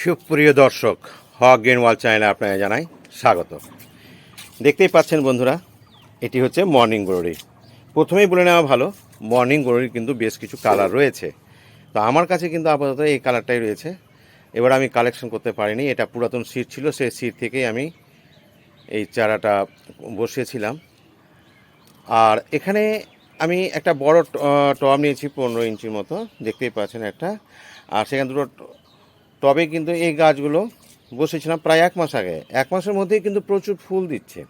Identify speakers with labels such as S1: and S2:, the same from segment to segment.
S1: সুপ্রিয় দর্শক, হক গেন ওয়াল চ্যানেলে আপনাকে জানাই স্বাগত। দেখতেই পাচ্ছেন বন্ধুরা, এটি হচ্ছে মর্নিং গ্লোরি প্রথমেই বলে নেওয়া ভালো, মর্নিং গ্লোরির কিন্তু বেশ কিছু কালার রয়েছে। তো আমার কাছে কিন্তু আপাতত এই কালারটাই রয়েছে। এবার আমি কালেকশন করতে পারিনি, এটা পুরাতন সিট ছিল সেই সিট থেকেই আমি এই চারাটা বসিয়েছিলাম। আর এখানে আমি একটা বড় টব নিয়েছি, পনেরো ইঞ্চির মতো, দেখতেই পাচ্ছেন একটা। আর সেখানে দুটো টবে কিন্তু এই গাছগুলো বসেছিলাম প্রায় এক মাস আগে। এক মাসের মধ্যেই কিন্তু প্রচুর ফুল দিচ্ছে।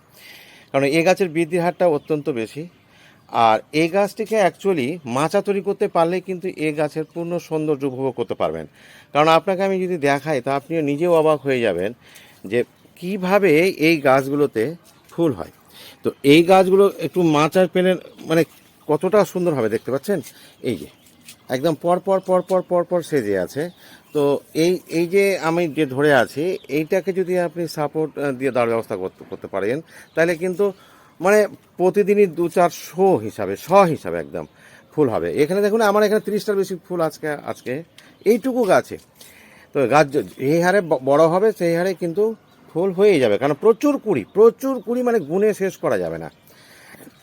S1: কারণ এই গাছের বৃদ্ধির হারটা অত্যন্ত বেশি। আর এই গাছটিকে অ্যাকচুয়ালি মাচা তৈরি করতে পারলে কিন্তু এই গাছের পূর্ণ সৌন্দর্য উপভোগ করতে পারবেন। কারণ আপনাকে আমি যদি দেখাই, তা আপনিও নিজেও অবাক হয়ে যাবেন যে কীভাবে এই গাছগুলোতে ফুল হয়। তো এই গাছগুলো একটু মাচার পেলে মানে কতটা সুন্দর হবে দেখতে পাচ্ছেন? এই যে। একদম পর পর পর পর পর পর সেজে আছে। তো এই এই যে আমি যে ধরে আছি, এইটাকে যদি আপনি সাপোর্ট দিয়ে দাঁড় ব্যবস্থা করতে পারেন, তাহলে কিন্তু মানে প্রতিদিনই দু চার শো হিসাবে, শ হিসাবে একদম ফুল হবে। এখানে দেখুন, আমার এখানে তিরিশটার বেশি ফুল আজকে আজকে। এইটুকু গাছে। তো গাছ য- এই হারে বড় হবে, সেই হারে কিন্তু ফুল হয়ে যাবে। কারণ প্রচুর কুড়ি প্রচুর কুড়ি মানে গুণে শেষ করা যাবে না।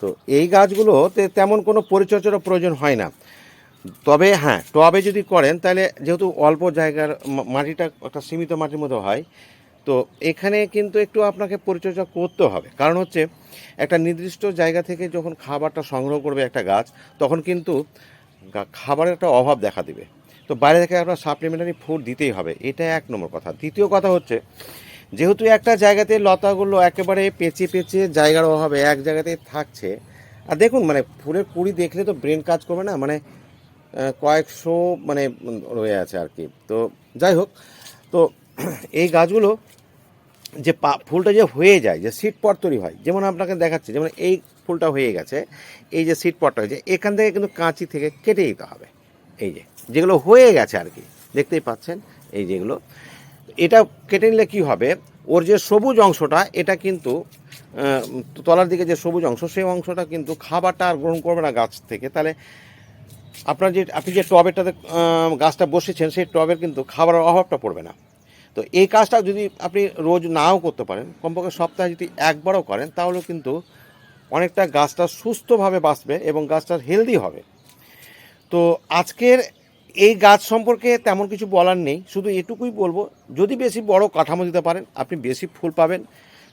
S1: তো এই গাছগুলোতে তেমন কোনো পরিচর্যারও প্রয়োজন হয় না। তবে হ্যাঁ টবে যদি করেন, তাহলে যেহেতু অল্প জায়গার মাটিটা একটা সীমিত মাটির মতো হয়, তো এখানে কিন্তু একটু আপনাকে পরিচর্যা করতে হবে। কারণ হচ্ছে, একটা নির্দিষ্ট জায়গা থেকে যখন খাবারটা সংগ্রহ করবে একটা গাছ, তখন কিন্তু খাবারের একটা অভাব দেখা দিবে। তো বাইরে থেকে আপনার সাপ্লিমেন্টারি ফুড দিতেই হবে, এটা এক নম্বর কথা। দ্বিতীয় কথা হচ্ছে, যেহেতু একটা জায়গাতে লতাগুলো একেবারে পেঁচে পেঁচে জায়গার অভাবে এক জায়গাতে থাকছে, আর দেখুন মানে ফুলের কুড়ি দেখলে তো ব্রেন কাজ করবে না মানে কয়েকশো মানে রয়ে আছে আর কি। তো যাই হোক, তো এই গাছগুলো যে পা, ফুলটা যে হয়ে যায়, যে সিট পট তৈরি হয়, যেমন আপনাকে দেখাচ্ছি, যেমন এই ফুলটা হয়ে গেছে, এই যে সিট পটটা হয়েছে, এখান থেকে কিন্তু কাঁচি থেকে কেটে দিতে হবে। এই যে, যেগুলো হয়ে গেছে আর কি, দেখতেই পাচ্ছেন, এই যেগুলো। এটা কেটে নিলে কী হবে, ওর যে সবুজ অংশটা, এটা কিন্তু তলার দিকে যে সবুজ অংশ, সেই অংশটা কিন্তু খাবারটা আর গ্রহণ করবে না গাছ থেকে। তাহলে আপনার যে, আপনি যে টবেরটাতে গাছটা বসেছেন, সেই টবের কিন্তু খাবারের অভাবটা পড়বে না। তো এই কাজটা যদি আপনি রোজ নাও করতে পারেন, কমপক্ষে সপ্তাহে যদি একবারও করেন, তাহলে কিন্তু অনেকটা গাছটা সুস্থভাবে বাঁচবে এবং গাছটা হেলদি হবে। তো আজকের এই গাছ সম্পর্কে তেমন কিছু বলার নেই, শুধু এটুকুই বলব, যদি বেশি বড় কাঠামো দিতে পারেন, আপনি বেশি ফুল পাবেন।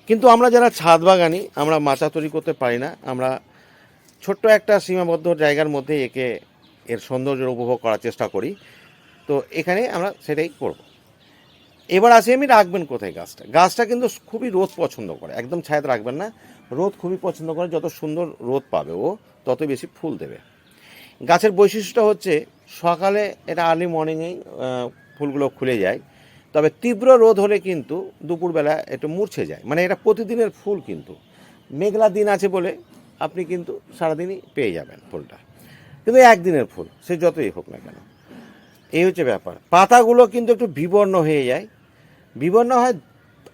S1: কিন্তু আমরা যারা ছাদ বাগানি, আমরা মাচা তৈরি করতে পারি না, আমরা ছোট্ট একটা সীমাবদ্ধ জায়গার মধ্যে একে এর সৌন্দর্য উপভোগ করার চেষ্টা করি। তো এখানে আমরা সেটাই করব। এবার আসি আমি রাখবেন কোথায় গাছটা। গাছটা কিন্তু খুবই রোদ পছন্দ করে, একদম ছায়াতে রাখবেন না। রোদ খুবই পছন্দ করে, যত সুন্দর রোদ পাবে ও, তত বেশি ফুল দেবে। গাছের বৈশিষ্ট্যটা হচ্ছে, সকালে এটা আর্লি মর্নিংয়েই ফুলগুলো খুলে যায়। তবে তীব্র রোদ হলে কিন্তু দুপুরবেলা একটু মূর্ছে যায়। মানে এটা প্রতিদিনের ফুল কিন্তু। মেঘলা দিন আছে বলে আপনি কিন্তু সারাদিনই পেয়ে যাবেন ফুলটা। কিন্তু একদিনের ফুল, সে যতই হোক না কেন। এই হচ্ছে ব্যাপার। পাতাগুলো কিন্তু একটু বিবর্ণ হয়ে যায়। বিবর্ণ হয়,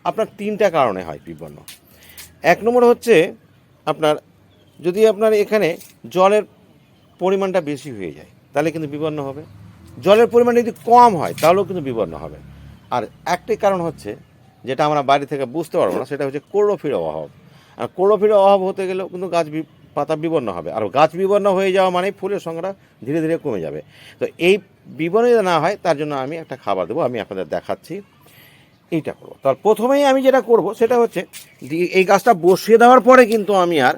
S1: আপনার তিনটা কারণে হয় বিবর্ণ। এক নম্বর হচ্ছে, আপনার যদি আপনার এখানে জলের পরিমাণটা বেশি হয়ে যায়, তাহলে কিন্তু বিবর্ণ হবে। জলের পরিমাণ যদি কম হয়, তাহলেও কিন্তু বিবর্ণ হবে। আর একটাই কারণ হচ্ছে, যেটা আমরা বাড়ি থেকে বুঝতে পারব না, সেটা হচ্ছে ক্লোরোফিল অভাব। আর ক্লোরোফিল অভাব হতে গেলেও কিন্তু গাছ পাতা বিবর্ণ হবে। আর গাছ বিবর্ণ হয়ে যাওয়া মানে ফুলের সংখ্যা ধীরে ধীরে কমে যাবে। তো এই বিবর্ণ না হয়, তার জন্য আমি একটা খাবার দেবো, আমি আপনাদের দেখাচ্ছি। এইটা করব। তার প্রথমেই আমি যেটা করব, সেটা হচ্ছে এই গাছটা বসিয়ে দেওয়ার পরে কিন্তু আমি আর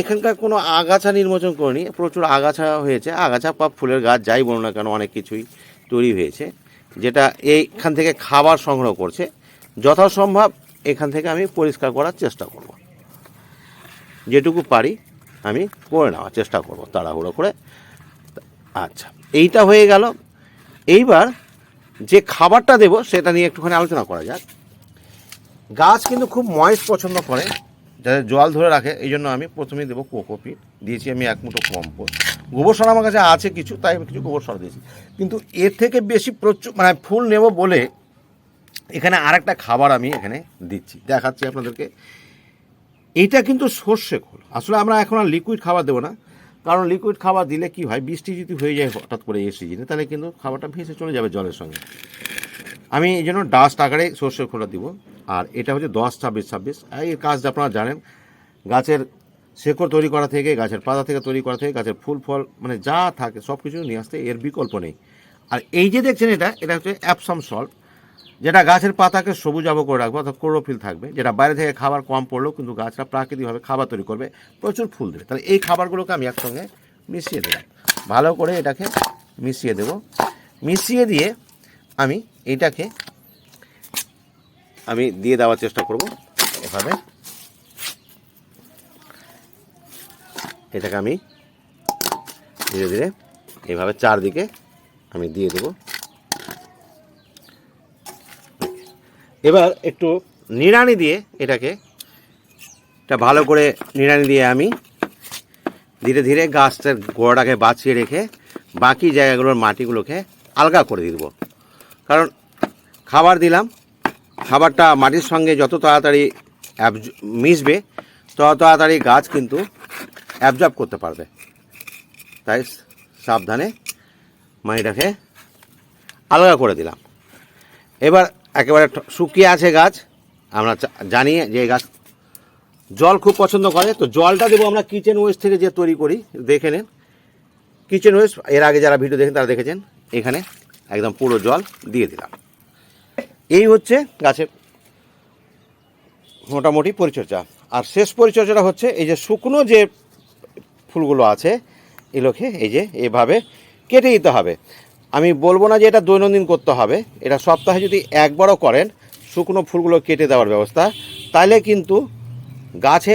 S1: এখানকার কোনো আগাছা নির্বাচন করিনি। প্রচুর আগাছা হয়েছে। আগাছা বা ফুলের গাছ যাই বলো না কেন, অনেক কিছুই তৈরি হয়েছে, যেটা এইখান থেকে খাবার সংগ্রহ করছে। যথাসম্ভব এখান থেকে আমি পরিষ্কার করার চেষ্টা করব। যেটুকু পারি। আমি করে নেওয়ার চেষ্টা করব, তাড়াহুড়ো করে। আচ্ছা এইটা হয়ে গেল। এইবার যে খাবারটা দেবো, সেটা নিয়ে একটুখানি আলোচনা করা যাক। গাছ কিন্তু খুব ময়েস পছন্দ করে যাতে জল ধরে রাখে, এই জন্য আমি প্রথমেই দেবো কোকোপিট দিয়েছি আমি এক মুঠো কম্পোস্ট। গোবর সার আমার কাছে আছে কিছু, তাই আমি কিছু গোবর সার দিয়েছি। কিন্তু এর থেকে বেশি প্রচুর মানে ফুল নেব বলে এখানে আরেকটা খাবার আমি এখানে দিচ্ছি। দেখাচ্ছি আপনাদেরকে। এইটা কিন্তু সর্ষে খোল। আসলে আমরা এখন আর লিকুইড খাবার দেবো না। কারণ লিকুইড খাবার দিলে কি হয়? বৃষ্টি যদি হয়ে যায় হঠাৎ করে এই সিজনে তাহলে কিন্তু খাবারটা ভেসে চলে যাবে জলের সঙ্গে। আমি এই জন্য ডাস্ট আকারে সর্ষের খোলা দিব। আর এটা হচ্ছে দশ ছাব্বিশ ছাব্বিশ। এই কাজটা আপনারা জানেন, গাছের শেকড় তৈরি করা থেকে, গাছের পাতা থেকে তৈরি করা থেকে, গাছের ফুল, ফল মানে যা থাকে সব কিছু নিয়ে আসতে এর বিকল্প নেই। আর এই যে দেখছেন এটা এটা হচ্ছে অ্যাপসাম সল্ট যেটা গাছের পাতাকে সবুজ আবহ করে রাখবে, অর্থাৎ ক্লোরোফিল থাকবে, যেটা বাইরে থেকে খাবার কম পড়লেও কিন্তু গাছটা প্রাকৃতিকভাবে খাবার তৈরি করবে, প্রচুর ফুল দেবে। তাহলে এই খাবারগুলোকে আমি একসঙ্গে মিশিয়ে দেবো। ভালো করে এটাকে মিশিয়ে দেব। মিশিয়ে দিয়ে আমি এটাকে আমি দিয়ে দেওয়ার চেষ্টা করব এভাবে। এটাকে আমি ধীরে ধীরে এইভাবে চারদিকে আমি দিয়ে দেব। এবার একটু নিড়ানি দিয়ে এটাকে, এটা ভালো করে নিড়ানি দিয়ে আমি ধীরে ধীরে গাছটার গোড়াটাকে বাঁচিয়ে রেখে বাকি জায়গাগুলোর মাটিগুলোকে আলগা করে দেবো। কারণ খাবার দিলাম, খাবারটা মাটির সঙ্গে যত তাড়াতাড়ি মিশবে, তত তাড়াতাড়ি গাছ কিন্তু অ্যাবজর্ব করতে পারবে। তাই সাবধানে মাটিটাকে আলগা করে দিলাম। এবার একেবারে শুকিয়ে আছে গাছ। আমরা জানি যে গাছ জল খুব পছন্দ করে। তো জলটা দেবো আমরা কিচেন ওয়েস্ট থেকে যে তৈরি করি, দেখে নেন। কিচেন ওয়েস্ট এর আগে যারা ভিডিও দেখেন তারা দেখেছেন। এখানে একদম পুরো জল দিয়ে দিলাম। এই হচ্ছে গাছের মোটামুটি পরিচর্যা। আর শেষ পরিচর্যাটা হচ্ছে এই যে শুকনো যে ফুলগুলো আছে, এগুলোকে এই যে এভাবে কেটে দিতে হবে। আমি বলব না যে এটা দৈনন্দিন করতে হবে। এটা সপ্তাহে যদি একবারও করেন, শুকনো ফুলগুলো কেটে দেওয়ার ব্যবস্থা। তাহলে কিন্তু গাছে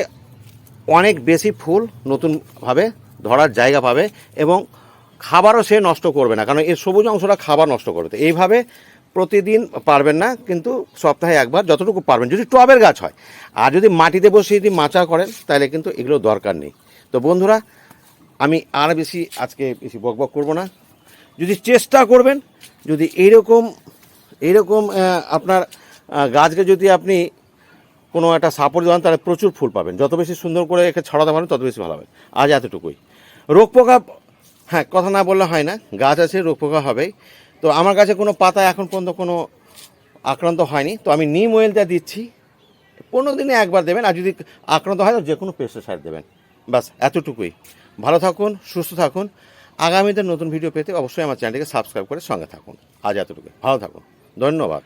S1: অনেক বেশি ফুল নতুনভাবে ধরার জায়গা পাবে এবং খাবারও সে নষ্ট করবে না, কারণ এর সবুজ অংশটা খাবার নষ্ট করবে। তো এইভাবে প্রতিদিন পারবেন না, কিন্তু সপ্তাহে একবার যতটুকু পারবেন। যদি টবের গাছ হয়, আর যদি মাটিতে বসে যদি মাচা করেন তাহলে কিন্তু এগুলো দরকার নেই। তো বন্ধুরা, আমি আর বেশি আজকে বেশি বকবক করব না। যদি চেষ্টা করবেন যদি এইরকম আহ, আপনার গাছকে যদি আপনি কোনো একটা সাপোর্ট দেন তাহলে প্রচুর ফুল পাবেন। যত বেশি সুন্দর করে একে ছড়াতে পারেন তত বেশি ভালো হবে। আজ এতটুকুই। রোগ পোকা হ্যাঁ কথা না বললে হয় না। গাছ আছে রোগ পোকা হবেই। তো আমার কাছে কোনো পাতা এখন পর্যন্ত কোনো আক্রান্ত হয়নি। তো আমি নিম অয়েলটা দিচ্ছি। পনেরো দিনে একবার দেবেন আর যদি আক্রান্ত হয় তো যে কোনো পেস্টিসাইড দেবেন। বাস এতটুকুই। ভালো থাকুন সুস্থ থাকুন। আগামীতে নতুন ভিডিও পেতে অবশ্যই আমার চ্যানেলটিকে সাবস্ক্রাইব করে সঙ্গে থাকুন। আজ এতটুকু ভালো থাকুন। ধন্যবাদ।